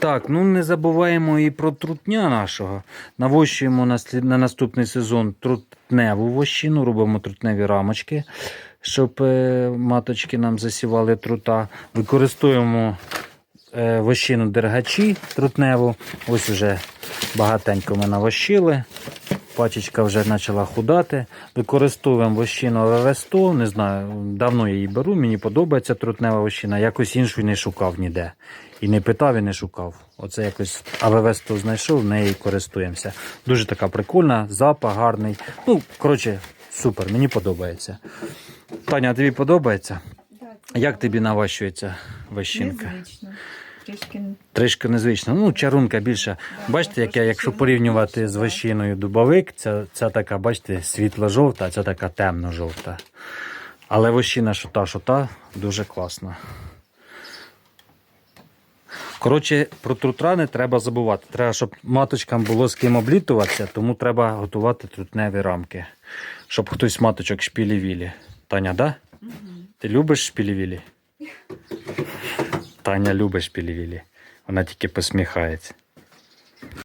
Так, ну не забуваємо і про трутня нашого. Навощуємо на, на наступний сезон трутневу вощину, робимо трутневі рамочки, щоб е, маточки нам засівали трута. Використовуємо е, вощину дергачі трутневу. Ось уже багатенько ми навощили. Пачечка вже почала худати. Використовуємо вощину РР-100. Не знаю, давно я її беру, мені подобається трутнева вощина. Якось іншу не шукав ніде. І не питав, і не шукав. Оце якось АВВ-100 знайшов, нею і користуємося. Дуже така прикольна, запах гарний. Ну, коротше, супер, мені подобається. Таня, тобі подобається? Як тобі наващується? Незвично. Трішки Трішки незвично. Ну, чарунка більша. Бачите, яке, якщо порівнювати з вощиною дубовик, ця, ця така, бачите, світло-жовта, а ця така темно-жовта. Але вощина що та, що та, дуже класна. Коротше, про трутра не треба забувати. Треба, щоб маточкам було з ким облітуватися, тому треба готувати трутневі рамки. Щоб хтось маточок шпілі-вілі. Таня, да? Ти любиш шпілі-вілі? Таня любить шпілі-вілі. Вона тільки посміхається.